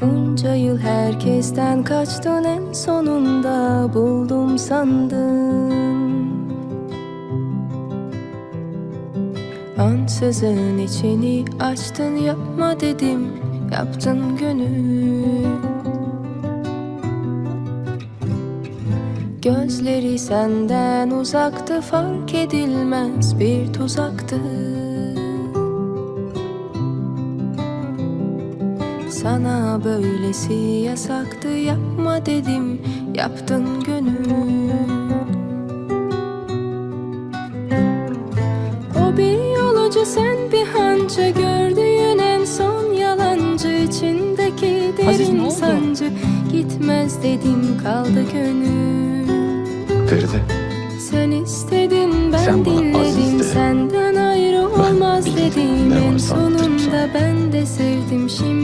Bunca yıl herkesten kaçtın en sonunda buldum sandın. Ansızın içini açtın yapma dedim yaptın gönül. Gözleri senden uzaktı fark edilmez bir tuzaktı Sana böylesi yasaktı yapma dedim yaptın gönül. O bir yolcu sen bir hançe gördüğün en son yalancı içindeki derin sancı. Gitmez dedim kaldı gönül. Feride. Sen istedin ben Sen dinledim. Senden ayrı olmaz ne En sonunda ben de sevdim Şimdi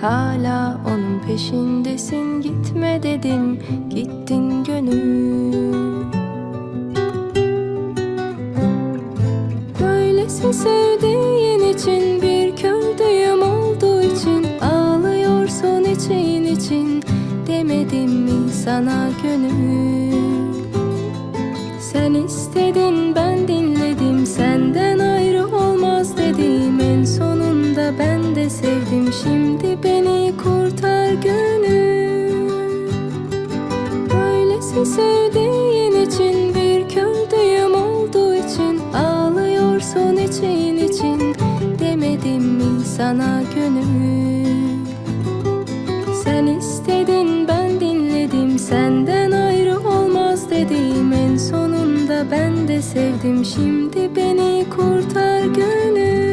Hala onun peşindesin gitme dedim gittin gönül. Böylesi sevdiğin için bir kördüğüm olduğu için Ağlıyorsun için için demedim mi sana gönül sevdiğin için bir kördüğüm olduğu için Ağlıyorsun için için demedim mi sana gönül Sen istedin ben dinledim senden ayrı olmaz dedim En sonunda ben de sevdim. Şimdi beni kurtar gönül